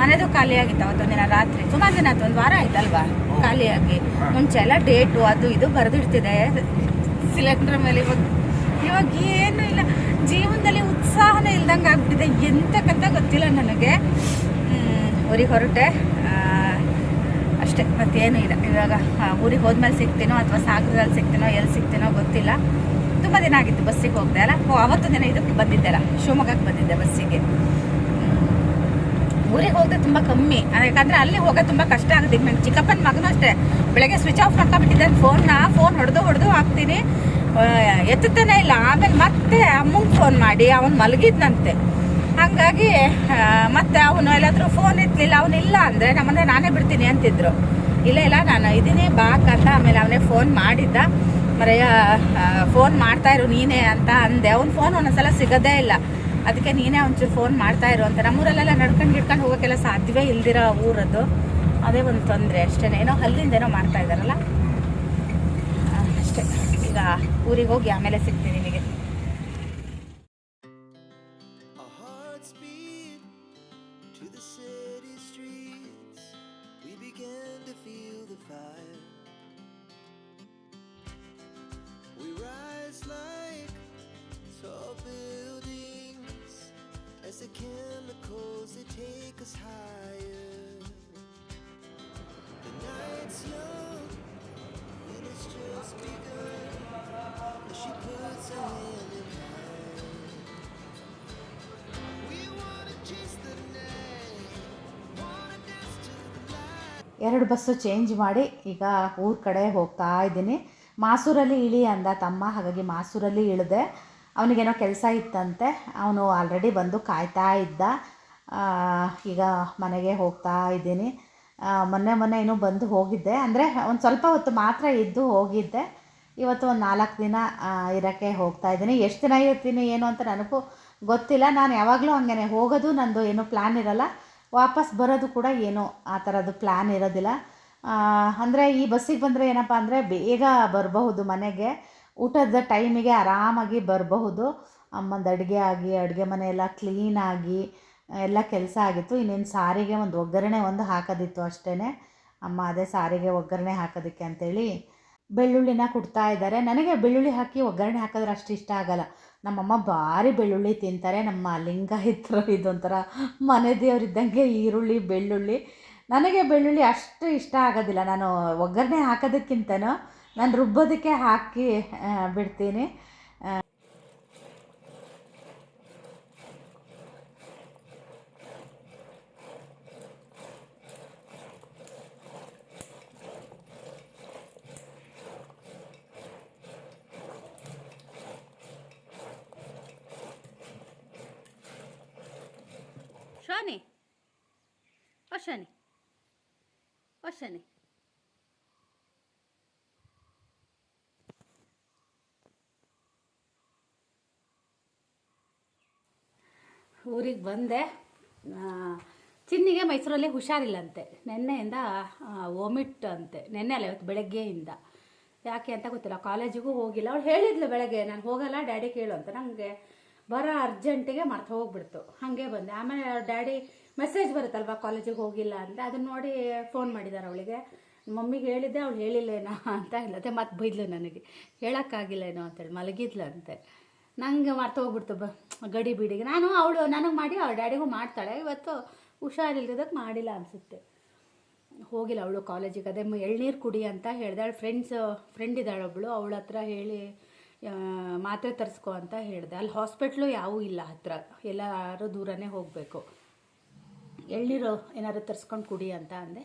ಮನೆದು ಖಾಲಿ ಆಗಿತ್ತು ಅವತ್ತೊಂದು ದಿನ ರಾತ್ರಿ. ಸುಮಾರು ದಿನ ಆಯ್ತು ಒಂದು ವಾರ ಆಯ್ತಲ್ವಾ? ಖಾಲಿಯಾಗಿ ಮುಂಚೆ ಎಲ್ಲ ಡೇಟು ಅದು ಇದು ಬರೆದಿಡ್ತಿದೆ. ಸಿಲಿಂಡರ್ ಮೇಲೆ ಇವಾಗ ಇವಾಗ ಏನು ಇಲ್ಲ. ಜೀವನದಲ್ಲಿ ಉತ್ಸಾಹನೇ ಇಲ್ದಂಗೆ ಆಗ್ಬಿಟ್ಟಿದೆ. ಎಂತಕ್ಕಂತ ಗೊತ್ತಿಲ್ಲ ನನಗೆ. ಊರಿಗೆ ಹೊರಟೆ. ಅಷ್ಟೇ ಮತ್ತೇನು ಇಲ್ಲ. ಇವಾಗ ಊರಿಗೆ ಹೋದ್ಮೇಲೆ ಸಿಗ್ತೀನೋ ಅಥವಾ ಸಾಗರದಲ್ಲಿ ಸಿಗ್ತೀನೋ ಎಲ್ಲಿ ಸಿಗ್ತೀನೋ ಗೊತ್ತಿಲ್ಲ. ತುಂಬ ದಿನ ಆಗಿತ್ತು ಬಸ್ಸಿಗೆ ಹೋಗ್ದೆ, ಅಲ್ಲ? ಓ, ಅವತ್ತು ದಿನ ಇದಕ್ಕೆ ಬಂದಿದ್ದೆ ಅಲ್ಲ, ಶಿವಮೊಗ್ಗಕ್ಕೆ ಬಂದಿದ್ದೆ ಬಸ್ಸಿಗೆ. ಊರಿಗೆ ಹೋಗೋದು ತುಂಬ ಕಮ್ಮಿ. ಯಾಕಂದ್ರೆ ಅಲ್ಲಿ ಹೋಗೋದು ತುಂಬ ಕಷ್ಟ ಆಗುತ್ತೆ. ನನ್ನ ಚಿಕ್ಕಪ್ಪನ ಮಗನೂ ಅಷ್ಟೇ. ಬೆಳಗ್ಗೆ ಸ್ವಿಚ್ ಆಫ್ ಮಾಡ್ಕೊಂಡ್ಬಿಟ್ಟಿದ್ದಾನೆ ಫೋನ್ನ ಫೋನ್ ಹೊಡೆದು ಹೊಡೆದು ಹಾಕ್ತೀನಿ. ಎತ್ತುತ್ತಾನೆ ಇಲ್ಲ. ಆಮೇಲೆ ಮತ್ತೆ ಅಮ್ಮಂಗೆ ಫೋನ್ ಮಾಡಿ. ಅವನು ಮಲಗಿದ್ನಂತೆ. ಹಾಗಾಗಿ ಮತ್ತೆ ಅವನು ಎಲ್ಲಾದರೂ ಫೋನ್ ಇತ್ತಲಿಲ್ಲ ಅವನು ಇಲ್ಲ ಅಂದರೆ ನಮ್ಮನೆ ನಾನೇ ಬಿಡ್ತೀನಿ ಅಂತಿದ್ರು. ಇಲ್ಲ ಇಲ್ಲ, ನಾನು ಇದ್ದೀನಿ ಬಾಕ್ ಅಂತ ಆಮೇಲೆ ಅವನೇ ಫೋನ್ ಮಾಡಿದ್ದ. ಮರೆಯ ಫೋನ್ ಮಾಡ್ತಾ ಇರು ನೀನೇ ಅಂತ ಅಂದೆ. ಅವ್ನ ಫೋನ್ ಒಂದೊಂದ್ಸಲ ಸಿಗದೇ ಇಲ್ಲ. ಅದಕ್ಕೆ ನೀನೇ ಒಂಚೂರು ಫೋನ್ ಮಾಡ್ತಾ ಇರು ಅಂತ. ನಮ್ಮೂರಲ್ಲೆಲ್ಲ ನಡ್ಕೊಂಡು ಗಿಡ್ಕೊಂಡು ಹೋಗೋಕ್ಕೆಲ್ಲ ಸಾಧ್ಯವೇ ಇಲ್ದಿರೋ ಊರದ್ದು ಅದೇ ಒಂದು ತೊಂದರೆ ಅಷ್ಟೇ ಏನೋ ಹಲ್ಲಿಂದ ಏನೋ ಮಾಡ್ತಾ ಇದ್ದಾರಲ್ಲ ಅಷ್ಟೇ. ಈಗ ಊರಿಗೆ ಹೋಗಿ ಆಮೇಲೆ ಸಿಗ್ತೀನಿ ನಿನಗೆ. ಎರಡು ಬಸ್ಸು ಚೇಂಜ್ ಮಾಡಿ ಈಗ ಊರ ಕಡೆ ಹೋಗ್ತಾ ಇದ್ದೀನಿ. ಮಾಸೂರಲ್ಲಿ ಇಳಿ ಅಂದ ತಮ್ಮ, ಹಾಗಾಗಿ ಮಾಸೂರಲ್ಲಿ ಇಳಿದೆ. ಅವನಿಗೇನೋ ಕೆಲಸ ಇತ್ತಂತೆ. ಅವನು ಆಲ್ರೆಡಿ ಬಂದು ಕಾಯ್ತಾ ಇದ್ದ. ಈಗ ಮನೆಗೆ ಹೋಗ್ತಾ ಇದ್ದೀನಿ. ಮೊನ್ನೆ ಮೊನ್ನೆ ಇನ್ನೂ ಬಂದು ಹೋಗಿದ್ದೆ. ಅಂದರೆ ಒಂದು ಸ್ವಲ್ಪ ಹೊತ್ತು ಮಾತ್ರ ಇದ್ದು ಹೋಗಿದ್ದೆ. ಇವತ್ತು ಒಂದು ನಾಲ್ಕು ದಿನ ಇರೋಕ್ಕೆ ಹೋಗ್ತಾ ಇದ್ದೀನಿ. ಎಷ್ಟು ದಿನ ಇರ್ತೀನಿ, ಏನು ಅಂತ ನನಗೂ ಗೊತ್ತಿಲ್ಲ. ನಾನು ಯಾವಾಗಲೂ ಹಂಗೆ ಹೋಗೋದು ನಂದು ಏನು ಪ್ಲ್ಯಾನ್ ಇರಲ್ಲ. ವಾಪಸ್ ಬರೋದು ಕೂಡ ಏನೋ ಆ ಥರದ್ದು ಪ್ಲ್ಯಾನ್ ಇರೋದಿಲ್ಲ. ಅಂದರೆ ಈ ಬಸ್ಸಿಗೆ ಬಂದರೆ ಏನಪ್ಪ ಅಂದರೆ ಬೇಗ ಬರಬಹುದು ಮನೆಗೆ. ಊಟದ ಟೈಮಿಗೆ ಆರಾಮಾಗಿ ಬರಬಹುದು. ಅಮ್ಮಂದು ಅಡುಗೆ ಆಗಿ, ಅಡುಗೆ ಮನೆ ಎಲ್ಲ ಕ್ಲೀನಾಗಿ ಎಲ್ಲ ಕೆಲಸ ಆಗಿತ್ತು. ಇನ್ನೇನು ಸಾರಿಗೆ ಒಂದು ಒಗ್ಗರಣೆ ಒಂದು ಹಾಕೋದಿತ್ತು ಅಷ್ಟೇ ಅಮ್ಮ ಅದೇ ಸಾರಿಗೆ ಒಗ್ಗರಣೆ ಹಾಕೋದಕ್ಕೆ ಅಂತೇಳಿ ಬೆಳ್ಳುಳ್ಳಿನ ಕೊಡ್ತಾ ಇದ್ದಾರೆ. ನನಗೆ ಬೆಳ್ಳುಳ್ಳಿ ಹಾಕಿ ಒಗ್ಗರಣೆ ಹಾಕಿದ್ರೆ ಅಷ್ಟು ಇಷ್ಟ ಆಗಲ್ಲ. ನಮ್ಮಮ್ಮ ಭಾರಿ ಬೆಳ್ಳುಳ್ಳಿ ತಿಂತಾರೆ. ನಮ್ಮ ಲಿಂಗಾಯತರು ಇದೊಂಥರ ಮನೆ ದೇವರಿದ್ದಂಗೆ ಈರುಳ್ಳಿ, ಬೆಳ್ಳುಳ್ಳಿ. ನನಗೆ ಬೆಳ್ಳುಳ್ಳಿ ಅಷ್ಟು ಇಷ್ಟ ಆಗೋದಿಲ್ಲ. ನಾನು ಒಗ್ಗರಣೆ ಹಾಕೋದಕ್ಕಿಂತನೂ ನಾನು ರುಬ್ಬೋದಕ್ಕೆ ಹಾಕಿ ಬಿಡ್ತೀನಿ. ಶಾನಿ ಓ ಶಾನಿ ಊರಿಗೆ ಬಂದೆ. ಚಿನ್ನಿಗೆ ಮೈಸೂರಲ್ಲಿ ಹುಷಾರಿಲ್ಲಂತೆ. ನಿನ್ನೆಯಿಂದ ವಾಮಿಟ್ ಅಂತೆ. ನಿನ್ನೆ ಅಲ್ಲ, ಇವತ್ತು ಬೆಳಗ್ಗೆಯಿಂದ. ಯಾಕೆ ಅಂತ ಗೊತ್ತಿಲ್ಲ. ಕಾಲೇಜಿಗೂ ಹೋಗಿಲ್ಲ. ಅವಳು ಹೇಳಿದ್ಲು ಬೆಳಗ್ಗೆ, ನಾನು ಹೋಗಲ್ಲ, ಡ್ಯಾಡಿ ಕೇಳು ಅಂತ. ನನಗೆ ಬರೋ ಅರ್ಜೆಂಟಿಗೆ ಮರ್ತು ಹೋಗ್ಬಿಡ್ತು. ಹಾಗೆ ಬಂದೆ. ಆಮೇಲೆ ಡ್ಯಾಡಿ ಮೆಸೇಜ್ ಬರುತ್ತಲ್ವಾ ಕಾಲೇಜಿಗೆ ಹೋಗಿಲ್ಲ ಅಂತ. ಅದನ್ನ ನೋಡಿ ಫೋನ್ ಮಾಡಿದಾರೆ ಅವಳಿಗೆ. ಮಮ್ಮಿಗೆ ಹೇಳಿದ್ದೆ, ಅವಳು ಹೇಳಿಲ್ಲೇನೋ ಅಂತ ಇಲ್ಲದೆ ಮತ್ತೆ ಬೈದ್ಲು ನನಗೆ. ಹೇಳೋಕ್ಕಾಗಿಲ್ಲೇನೋ ಅಂತೇಳಿ ಮಲಗಿದ್ಲಂತೆ ನಂಗೆ ಮರ್ತು ಹೋಗ್ಬಿಡ್ತು ಬ, ಗಡಿ ಬಿಡಿಗೆ. ನಾನು ಅವಳು, ನನಗೆ ಮಾಡಿ ಅವ್ರ ಡ್ಯಾಡಿಗೂ ಮಾಡ್ತಾಳೆ. ಇವತ್ತು ಹುಷಾರಿಲ್ದಕ್ಕೆ ಮಾಡಿಲ್ಲ ಅನಿಸುತ್ತೆ. ಹೋಗಿಲ್ಲ ಅವಳು ಕಾಲೇಜಿಗೆ. ಅದೇ ಎಳ್ನೀರು ಕುಡಿ ಅಂತ ಹೇಳಿದೆ. ಅವಳು ಫ್ರೆಂಡ್ಸ್ ಫ್ರೆಂಡ್ ಇದ್ದಾಳೆ ಒಬ್ಬಳು ಅವಳ ಹತ್ರ ಹೇಳಿ ಮಾತ್ರೆ ತರಿಸ್ಕೊ ಅಂತ ಹೇಳಿದೆ. ಅಲ್ಲಿ ಹಾಸ್ಪಿಟ್ಲು ಯಾವೂ ಇಲ್ಲ ಹತ್ರ. ಎಲ್ಲರೂ ದೂರನೇ ಹೋಗಬೇಕು. ಎಳ್ನೀರು ಏನಾದ್ರು ತರಿಸ್ಕೊಂಡು ಕುಡಿ ಅಂತ ಅಂದೆ.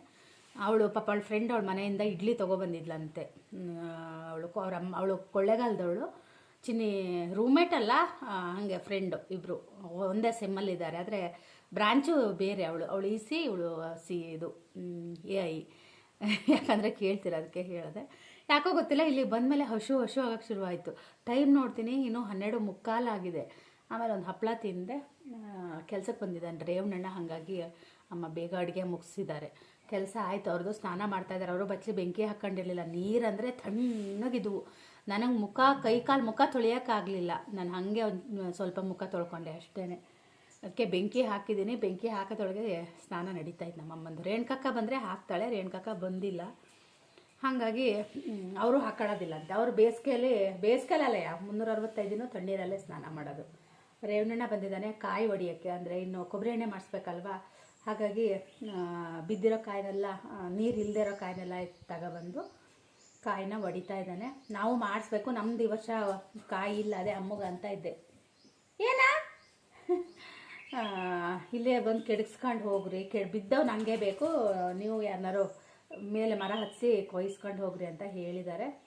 ಅವಳು ಪಾಪ ಅವಳ ಫ್ರೆಂಡ್ ಅವಳ ಮನೆಯಿಂದ ಇಡ್ಲಿ ತೊಗೊಬಂದಿದ್ಲಂತೆ ಅವಳು ಅವ್ರ ಅಮ್ಮ, ಅವಳು ಕೊಳ್ಳೆಗಾಲದವಳು. ಚಿನ್ನಿ ರೂಮೇಟ್ ಅಲ್ಲ ಹಾಗೆ ಫ್ರೆಂಡು ಇಬ್ಬರು ಒಂದೇ ಸೆಮ್ಮಲ್ಲಿದ್ದಾರೆ ಆದರೆ ಬ್ರಾಂಚು ಬೇರೆ ಅವಳು. ಅವಳು ಇ ಸಿ ಇವಳು ಸಿ ಇದು ಎ ಐ ಯಾಕಂದರೆ ಕೇಳ್ತೀರ ಅದಕ್ಕೆ ಹೇಳಿದೆ. ಯಾಕೋ ಗೊತ್ತಿಲ್ಲ, ಇಲ್ಲಿ ಬಂದಮೇಲೆ ಹಶು ಹಶು ಆಗಕ್ಕೆ ಶುರುವಾಯಿತು. ಟೈಮ್ ನೋಡ್ತೀನಿ, ಇನ್ನೂ ಹನ್ನೆರಡು ಮುಕ್ಕಾಲಾಗಿದೆ ಆಮೇಲೆ ಒಂದು ಹಪ್ಪಳ ತಿಂದೆ. ಕೆಲಸಕ್ಕೆ ಬಂದಿದ್ದಾನೆ. ರೇವಣ್ಣಣ್ಣ ಹಾಗಾಗಿ ಅಮ್ಮ ಬೇಗ ಅಡುಗೆ ಮುಗಿಸಿದ್ದಾರೆ. ಕೆಲಸ ಆಯಿತು ಅವ್ರದ್ದು ಸ್ನಾನ ಮಾಡ್ತಾ ಇದ್ದಾರೆ. ಅವರು ಬಚ್ಚಲಿ ಬೆಂಕಿ ಹಾಕ್ಕೊಂಡಿರಲಿಲ್ಲ ನೀರಂದರೆ ತಣ್ಣಗಿದ್ವು. ನನಗೆ ಮುಖ ಕೈ ಕಾಲು ಮುಖ ತೊಳೆಯೋಕ್ಕಾಗಲಿಲ್ಲ. ನಾನು ಹಾಗೆ ಸ್ವಲ್ಪ ಮುಖ ತೊಳ್ಕೊಂಡೆ ಅಷ್ಟೇ ಅದಕ್ಕೆ ಬೆಂಕಿ ಹಾಕಿದ್ದೀನಿ. ಬೆಂಕಿ ಹಾಕೋದೊಳಗೆ ಸ್ನಾನ ನಡೀತಾ ಇತ್ತು ನಮ್ಮಮ್ಮಂದು. ರೇಣುಕಕ್ಕ ಬಂದರೆ ಹಾಕ್ತಾಳೆ. ರೇಣುಕಕ್ಕ ಬಂದಿಲ್ಲ. ಹಾಗಾಗಿ ಅವರು ಹಾಕೊಳ್ಳೋದಿಲ್ಲ ಅಂತ ಅವರು ಬೇಸಿಗೆಯಲ್ಲಿ ಬೇಸಿಗೆಲಲ್ಲೇ ಮುನ್ನೂರ ಅರವತ್ತೈದು ದಿನ ತಣ್ಣೀರಲ್ಲೇ ಸ್ನಾನ ಮಾಡೋದು. ರೇವಣ್ಣ ಬಂದಿದ್ದಾನೆ, ಕಾಯಿ ಹೊಡಿಯೋಕ್ಕೆ ಅಂದರೆ ಇನ್ನು ಕೊಬ್ಬರಿ ಎಣ್ಣೆ ಮಾಡಿಸ್ಬೇಕಲ್ವಾ? ಹಾಗಾಗಿ ಬಿದ್ದಿರೋ ಕಾಯಿನೆಲ್ಲ ನೀರು ಇಲ್ಲದೆ ಇರೋ ಕಾಯಿನೆಲ್ಲ ತಗೊಬಂದು ಕಾಯಿನ ಹೊಡಿತಾ ಇದ್ದಾನೆ. ನಾವು ಮಾಡಿಸ್ಬೇಕು, ನಮ್ದು ಈ ವರ್ಷ ಕಾಯಿ ಇಲ್ಲ, ಅದೇ ಅಮ್ಮಗ ಅಂತ ಇದ್ದೆ. ಏನಾ? ಇಲ್ಲೇ ಬಂದು ಕೆಡಿಸ್ಕೊಂಡು ಹೋಗ್ರಿ, ಕೆಡ್ ಬಿದ್ದವ್ ನನಗೆ ಬೇಕು, ನೀವು ಯಾರನ್ನಾರು ಮೇಲೆ ಮರ ಹತ್ತಿಸಿ ಕೊಯ್ಸ್ಕೊಂಡು ಹೋಗ್ರಿ ಅಂತ ಹೇಳಿದ್ದಾರೆ.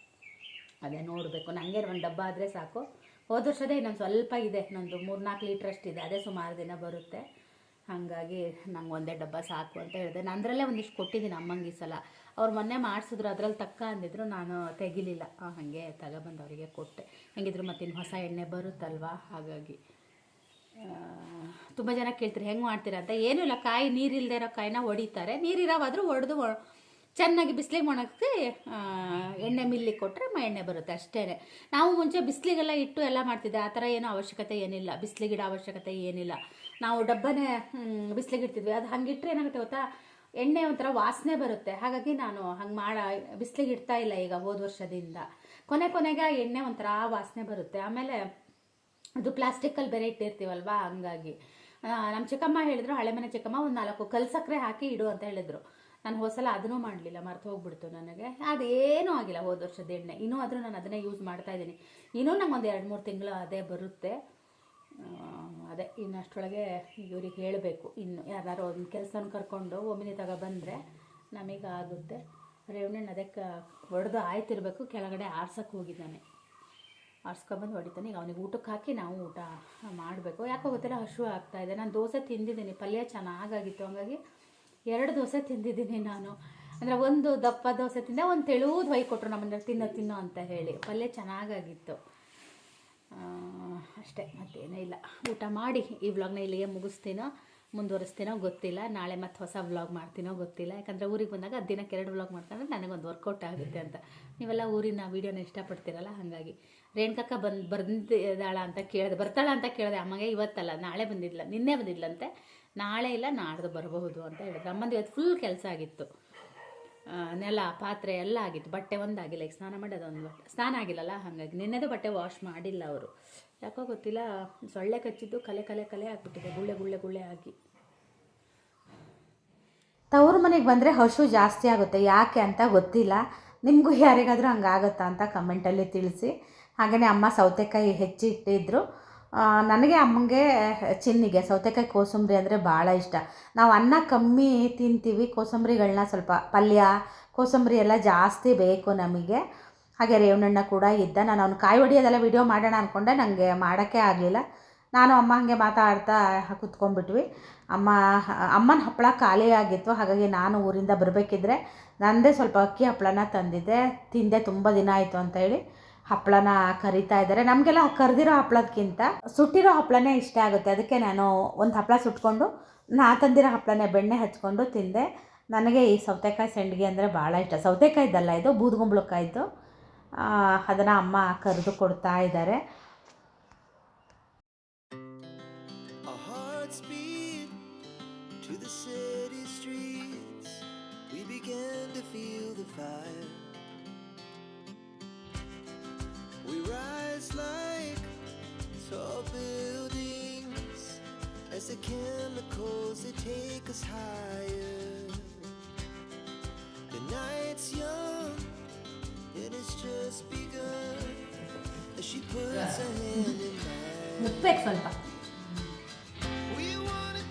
ಅದೇ ನೋಡಬೇಕು. ನನಗೆ ಒಂದು ಡಬ್ಬ ಆದರೆ ಸಾಕು. ಹೋದ ವರ್ಷದೇ ಇನ್ನೊಂದು ಸ್ವಲ್ಪ ಇದೆ. ನಂದು ಮೂರು ನಾಲ್ಕು ಲೀಟ್ರ್ ಅಷ್ಟಿದೆ ಅದೇ ಸುಮಾರು ದಿನ ಬರುತ್ತೆ. ಹಾಗಾಗಿ ನಂಗೆ ಒಂದೇ ಡಬ್ಬ ಸಾಕು ಅಂತ ಹೇಳಿದೆ. ನಂದ್ರಲ್ಲೇ ಒಂದಿಷ್ಟು ಕೊಟ್ಟಿದ್ದೀನಿ ಅಮ್ಮಂಗೆ ಈ ಸಲ. ಅವ್ರು ಮೊನ್ನೆ ಮಾಡಿಸಿದ್ರು. ಅದರಲ್ಲಿ ತಕ್ಕ ಅಂದಿದ್ರು. ನಾನು ತೆಗಿಲಿಲ್ಲ. ಹಾಗೆ ತಗೊಬಂದು ಅವರಿಗೆ ಕೊಟ್ಟೆ. ಹೆಂಗಿದ್ರು ಮತ್ತಿನ್ನು ಹೊಸ ಎಣ್ಣೆ ಬರುತ್ತಲ್ವಾ? ಹಾಗಾಗಿ ತುಂಬ ಜನ ಕೇಳ್ತಾರೆ, ಹೆಂಗೆ ಮಾಡ್ತೀರಾ? ಅಂತ. ಏನೂ ಇಲ್ಲ. ಕಾಯಿ ನೀರಿಲ್ಲದೆ ಇರೋ ಕಾಯಿನ ಹೊಡಿತಾರೆ. ನೀರಿರೋವಾದರೂ ಹೊಡೆದು ಚೆನ್ನಾಗಿ ಬಿಸಿಲಿಗೆ ಒಣಗಿಸಿ ಎಣ್ಣೆ ಮಿಲ್ಲಿಗೆ ಕೊಟ್ಟರೆ ಮ, ಎಣ್ಣೆ ಬರುತ್ತೆ ಅಷ್ಟೇ ನಾವು ಮುಂಚೆ ಬಿಸಿಲಿಗೆಲ್ಲ ಇಟ್ಟು ಎಲ್ಲ ಮಾಡ್ತಿದ್ದೆ. ಆ ಥರ ಏನೂ ಅವಶ್ಯಕತೆ ಏನಿಲ್ಲ. ಬಿಸಿಲಿಗಿಡ ಅವಶ್ಯಕತೆ ಏನಿಲ್ಲ. ನಾವು ಡಬ್ಬನೇ ಬಿಸಿಲಿಗೆ ಇಡ್ತಿದ್ವಿ. ಅದು ಹಂಗಿಟ್ರೆ ಏನಾಗುತ್ತೆ ಗೊತ್ತಾ? ಎಣ್ಣೆ ಒಂಥರ ವಾಸನೆ ಬರುತ್ತೆ. ಹಾಗಾಗಿ ನಾನು ಹಂಗೆ ಮಾಡ, ಬಿಸಿಲಿಗೆ ಇಡ್ತಾ ಇಲ್ಲ ಈಗ ಹೋದ ವರ್ಷದಿಂದ. ಕೊನೆ ಕೊನೆಗೆ ಎಣ್ಣೆ ಒಂಥರ ವಾಸನೆ ಬರುತ್ತೆ. ಆಮೇಲೆ ಅದು ಪ್ಲಾಸ್ಟಿಕ್ಕಲ್ಲಿ ಬೇರೆ ಇಟ್ಟಿರ್ತೀವಲ್ವಾ? ಹಂಗಾಗಿ. ನಮ್ಮ ಚಿಕ್ಕಮ್ಮ ಹೇಳಿದ್ರು, ಹಳೆ ಮನೆ ಚಿಕ್ಕಮ್ಮ ಒಂದು ನಾಲ್ಕು ಕಲ್ಸಕ್ಕರೆ ಹಾಕಿ ಇಡು ಅಂತ ಹೇಳಿದ್ರು. ನಾನು ಹೋಸಲ ಅದನ್ನೂ ಮಾಡಲಿಲ್ಲ, ಮರ್ತು ಹೋಗ್ಬಿಡ್ತು ನನಗೆ. ಅದೇನೂ ಆಗಿಲ್ಲ ಹೋದ ವರ್ಷದ ಎಣ್ಣೆ. ಇನ್ನೂ ಆದರೂ ನಾನು ಅದನ್ನೇ ಯೂಸ್ ಮಾಡ್ತಾ ಇದ್ದೀನಿ. ಇನ್ನೂ ನಂಗೆ ಒಂದು ಎರಡು ಮೂರು ತಿಂಗಳು ಅದೇ ಬರುತ್ತೆ. ಅದೇ ಇನ್ನಷ್ಟೊಳಗೆ ಇವ್ರಿಗೆ ಹೇಳಬೇಕು. ಇನ್ನು ಯಾರು ಒಂದು ಕೆಲಸನ ಕರ್ಕೊಂಡು ಒಮ್ಮಿನಿ ತಗೊಬಂದರೆ ನಮಗೆ ಆಗುತ್ತೆ. ರೇವಣ್ಣನ ಅದಕ್ಕೆ ಹೊಡೆದು ಆಯ್ತಿರಬೇಕು. ಕೆಳಗಡೆ ಆರ್ಸಕ್ಕೆ ಹೋಗಿದ್ದಾನೆ. ಆರ್ಸ್ಕೊಬಂದು ಹೊಡಿತಾನೆ. ಈಗ ಅವನಿಗೆ ಊಟಕ್ಕೆ ಹಾಕಿ ನಾವು ಊಟ ಮಾಡಬೇಕು. ಯಾಕೋ ಗೊತ್ತಿಲ್ಲ, ಹಶು ಆಗ್ತಾಯಿದೆ ನಾನು ದೋಸೆ ತಿಂದಿದ್ದೀನಿ. ಪಲ್ಯ ಚೆನ್ನಾಗಾಗಿತ್ತು. ಹಂಗಾಗಿ ಎರಡು ದೋಸೆ ತಿಂದಿದ್ದೀನಿ ನಾನು. ಅಂದರೆ ಒಂದು ದಪ್ಪ ದೋಸೆ ತಿಂದ, ಒಂದು ತೆಳುವುದು ಹೊಯ್ ಕೊಟ್ಟರು ನಮ್ಮನ್ನ ತಿನ್ನೋ ತಿನ್ನೋ ಅಂತ ಹೇಳಿ. ಪಲ್ಯ ಚೆನ್ನಾಗಾಗಿತ್ತು. ಅಷ್ಟೇ, ಮತ್ತೇನೂ ಇಲ್ಲ. ಊಟ ಮಾಡಿ, ಈ ವ್ಲಾಗ್ನ ಇಲ್ಲಿಗೆ ಮುಗಿಸ್ತೀನೋ, ಮುಂದುವರಿಸ್ತೀನೋ ಗೊತ್ತಿಲ್ಲ. ನಾಳೆ ಮತ್ತೆ ಹೊಸ ವ್ಲಾಗ್ ಮಾಡ್ತೀನೋ ಗೊತ್ತಿಲ್ಲ. ಯಾಕಂದರೆ ಊರಿಗೆ ಬಂದಾಗ ಅದು ದಿನಕ್ಕೆ ಎರಡು ವ್ಲಾಗ್ ಮಾಡ್ಕೊಂಡ್ರೆ ನನಗೊಂದು ವರ್ಕೌಟ್ ಆಗುತ್ತೆ ಅಂತ. ನೀವೆಲ್ಲ ಊರಿನ ವೀಡಿಯೋನ ಇಷ್ಟಪಡ್ತೀರಲ್ಲ, ಹಾಗಾಗಿ. ರೇಣುಕಕ್ಕ ಬಂದು, ಬಂದಿದ್ದಾಳ ಅಂತ ಕೇಳಿದೆ, ಬರ್ತಾಳ ಅಂತ ಕೇಳಿದೆ, ಅಮ್ಮಗೆ ಇವತ್ತಲ್ಲ, ನಾಳೆ ಬಂದಿದ್ಲ, ನಿನ್ನೆ ಬಂದಿದ್ಲಂತೆ. ನಾಳೆ ಇಲ್ಲ, ನಾಡ್ದು ಬರಬಹುದು ಅಂತ ಹೇಳಿದ್ರು. ಅಮ್ಮಂದು ಇವತ್ತು ಫುಲ್ ಕೆಲಸ ಆಗಿತ್ತು. ನೆಲ, ಪಾತ್ರೆ ಎಲ್ಲ ಆಗಿತ್ತು. ಬಟ್ಟೆ ಒಂದಾಗಿಲ್ಲ. ಈಗ ಸ್ನಾನ ಮಾಡೋದು ಒಂದು ಸ್ನಾನ ಆಗಿಲ್ಲಲ್ಲ, ಹಾಗಾಗಿ. ನಿನ್ನೆದು ಬಟ್ಟೆ ವಾಶ್ ಮಾಡಿಲ್ಲ ಅವರು. ಯಾಕೋ ಗೊತ್ತಿಲ್ಲ, ಸೊಳ್ಳೆ ಕಚ್ಚಿದ್ದು ಕಲೆ ಕಲೆ ಕಲೆ ಆಗ್ಬಿಟ್ಟಿದೆ. ಗುಳ್ಳೆ ಗುಳ್ಳೆ ಗುಳ್ಳೆ ಆಗಿ. ತವ್ರ ಮನೆಗೆ ಬಂದರೆ ಹಸು ಜಾಸ್ತಿ ಆಗುತ್ತೆ. ಯಾಕೆ ಅಂತ ಗೊತ್ತಿಲ್ಲ. ನಿಮಗೂ ಯಾರಿಗಾದರೂ ಹಂಗಾಗುತ್ತಾ ಅಂತ ಕಮೆಂಟಲ್ಲಿ ತಿಳಿಸಿ. ಹಾಗೆಯೇ ಅಮ್ಮ ಸೌತೆಕಾಯಿ ಹೆಚ್ಚಿಟ್ಟಿದ್ರು. ನನಗೆ ಅಮ್ಮಂಗೆ ಚಿನ್ನಿಗೆ ಸೌತೆಕಾಯಿ ಕೋಸಂಬರಿ ಅಂದರೆ ಭಾಳ ಇಷ್ಟ. ನಾವು ಅನ್ನ ಕಮ್ಮಿ ತಿಂತೀವಿ ಕೋಸಂಬರಿಗಳನ್ನ ಸ್ವಲ್ಪ. ಪಲ್ಯ, ಕೋಸಂಬರಿ ಎಲ್ಲ ಜಾಸ್ತಿ ಬೇಕು ನಮಗೆ. ಹಾಗೆ ರೇವಣ್ಣಣ್ಣ ಕೂಡ ಇದ್ದ. ನಾನು ಅವ್ನು ಕಾಯಿ ಹೊಡಿಯೋದೆಲ್ಲ ವಿಡಿಯೋ ಮಾಡೋಣ ಅಂದ್ಕೊಂಡೆ ನನಗೆ ಮಾಡೋಕ್ಕೆ ಆಗಲಿಲ್ಲ. ನಾನು ಅಮ್ಮ ಹಾಗೆ ಮಾತಾಡ್ತಾ ಕುತ್ಕೊಂಡ್ಬಿಟ್ವಿ. ಅಮ್ಮ, ಅಮ್ಮನ ಹಪ್ಪಳ ಖಾಲಿ ಆಗಿತ್ತು, ಹಾಗಾಗಿ ನಾನು ಊರಿಂದ ಬರಬೇಕಿದ್ರೆ ನಂದೇ ಸ್ವಲ್ಪ ಅಕ್ಕಿ ಹಪ್ಪಳನ ತಂದಿದ್ದೆ. ತಿಂದೆ ತುಂಬ ದಿನ ಆಯಿತು ಅಂತ ಹೇಳಿ. ಹಪ್ಪಳನ ಕರಿತಾ ಇದ್ದಾರೆ. ನಮಗೆಲ್ಲ ಕರೆದಿರೋ ಹಪ್ಪಳಕ್ಕಿಂತ ಸುಟ್ಟಿರೋ ಹಪ್ಪಳನೇ ಇಷ್ಟ ಆಗುತ್ತೆ. ಅದಕ್ಕೆ ನಾನು ಒಂದು ಹಪ್ಪಳ ಸುಟ್ಕೊಂಡು ನಾ ತಂದಿರೋ ಹಪ್ಪಳನೇ ಬೆಣ್ಣೆ ಹಚ್ಕೊಂಡು ತಿಂದೆ. ನನಗೆ ಈ ಸೌತೆಕಾಯಿ ಸಂಡಿಗೆ ಅಂದರೆ ಭಾಳ ಇಷ್ಟ. ಸೌತೆಕಾಯಿದ್ದಲ್ಲ ಇದು? ಬೂದುಗುಂಬಳಕಾಯಿದ್ದು ಅದನ್ನು ಅಮ್ಮ ಕರೆದು ಕೊಡ್ತಾ ಇದ್ದಾರೆ. as the chemicals they take us higher. The night's young and it's just begun as she puts her hand in mine. ಮುಪ್ಪಬೇಕು ಸ್ವಲ್ಪ We wanna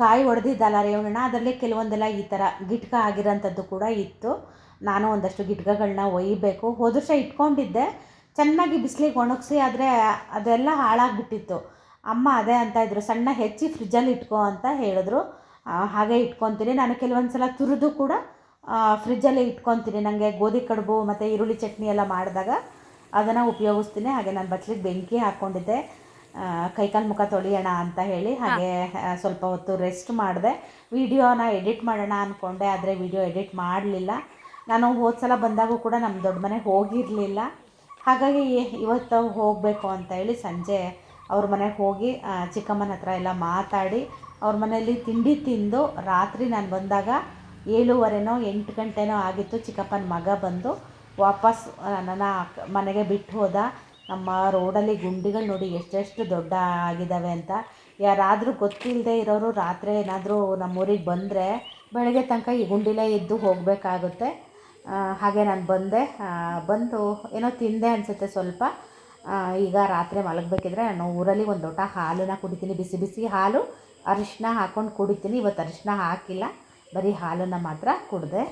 ಕಾಯಿ ಹೊಡೆದಿದ್ದಲ್ಲ ರೇವಣ್ಣ, ಅದರಲ್ಲಿ ಕೆಲವೊಂದೆಲ್ಲ ಈ ಥರ ಗಿಟ್ಕ ಆಗಿರೋಂಥದ್ದು ಕೂಡ ಇತ್ತು. ನಾನು ಒಂದಷ್ಟು ಗಿಟ್ಕಗಳನ್ನ ಒಯ್ಯಬೇಕು ಹೋದ ಇಟ್ಕೊಂಡಿದ್ದೆ. ಚೆನ್ನಾಗಿ ಬಿಸಿಲಿಗೆ ಒಣಗಿಸಿ ಆದರೆ ಅದೆಲ್ಲ ಹಾಳಾಗ್ಬಿಟ್ಟಿತ್ತು. ಅಮ್ಮ ಅದೇ ಅಂತ ಇದ್ರು, ಸಣ್ಣ ಹೆಚ್ಚಿ ಫ್ರಿಜ್ಜಲ್ಲಿ ಇಟ್ಕೋ ಅಂತ ಹೇಳಿದ್ರು. ಹಾಗೆ ಇಟ್ಕೊತೀನಿ. ನಾನು ಕೆಲವೊಂದು ಸಲ ತುರಿದು ಕೂಡ ಫ್ರಿಜ್ಜಲ್ಲಿ ಇಟ್ಕೊತೀನಿ. ನನಗೆ ಗೋಧಿ ಕಡುಬು ಮತ್ತು ಈರುಳ್ಳಿ ಚಟ್ನಿ ಎಲ್ಲ ಮಾಡಿದಾಗ ಅದನ್ನು ಉಪಯೋಗಿಸ್ತೀನಿ. ಹಾಗೆ ನಾನು ಬಟ್ಲಿಗೆ ಬೆಂಕಿ ಹಾಕ್ಕೊಂಡಿದ್ದೆ ಕೈಕಾಲು ಮುಖ ತೊಳಿಯೋಣ ಅಂತ ಹೇಳಿ. ಹಾಗೆ ಸ್ವಲ್ಪ ಹೊತ್ತು ರೆಸ್ಟ್ ಮಾಡಿದೆ. ವಿಡಿಯೋನ ಎಡಿಟ್ ಮಾಡೋಣ ಅಂದ್ಕೊಂಡೆ ಆದರೆ ವಿಡಿಯೋ ಎಡಿಟ್ ಮಾಡಲಿಲ್ಲ. ನಾನು ಹೋದ ಸಲ ಬಂದಾಗೂ ಕೂಡ ನಮ್ಮ ದೊಡ್ಡ ಮನೆಗೆ ಹೋಗಿರಲಿಲ್ಲ. ಹಾಗಾಗಿ ಇವತ್ತು ಹೋಗಬೇಕು ಅಂತ ಹೇಳಿ ಸಂಜೆ ಅವ್ರ ಮನೆಗೆ ಹೋಗಿ ಚಿಕ್ಕಮ್ಮನ ಹತ್ರ ಎಲ್ಲ ಮಾತಾಡಿ, ಅವ್ರ ಮನೆಯಲ್ಲಿ ತಿಂಡಿ ತಿಂದು ರಾತ್ರಿ ನಾನು ಬಂದಾಗ ಏಳುವರೆನೋ ಎಂಟು ಗಂಟೆನೋ ಆಗಿತ್ತು ಚಿಕ್ಕಪ್ಪನ ಮಗ ಬಂದು. ವಾಪಸ್ ನನ್ನ ಮನೆಗೆ ಬಿಟ್ಟು ಹೋದ. ನಮ್ಮ ರೋಡಲ್ಲಿ ಗುಂಡಿಗಳು ನೋಡಿ ಎಷ್ಟೆಷ್ಟು ದೊಡ್ಡ ಆಗಿದ್ದಾವೆ ಅಂತ. ಯಾರಾದರೂ ಗೊತ್ತಿಲ್ಲದೆ ಇರೋರು ರಾತ್ರಿ ಏನಾದರೂ ನಮ್ಮೂರಿಗೆ ಬಂದರೆ ಬೆಳಗ್ಗೆ ತನಕ ಈ ಗುಂಡಿಲೇ ಇದ್ದು ಹೋಗಬೇಕಾಗುತ್ತೆ. ಹಾಗೆ ನಾನು ಬಂದೆ. ಬಂದು ಏನೋ ತಿಂದೆ ಅನಿಸುತ್ತೆ ಸ್ವಲ್ಪ. ಈಗ ರಾತ್ರಿ ಮಲಗಬೇಕಿದ್ರೆ ನಾನು ಊರಲ್ಲಿ ಒಂದು ಲೋಟ ಹಾಲನ್ನು ಕುಡಿತೀನಿ. ಬಿಸಿ ಬಿಸಿ ಹಾಲು ಅರಿಶಿನ ಹಾಕ್ಕೊಂಡು ಕುಡಿತೀನಿ. ಇವತ್ತು ಅರಿಶಿನ ಹಾಕಿಲ್ಲ. ಬರೀ ಹಾಲನ್ನು ಮಾತ್ರ ಕುಡಿದೆ.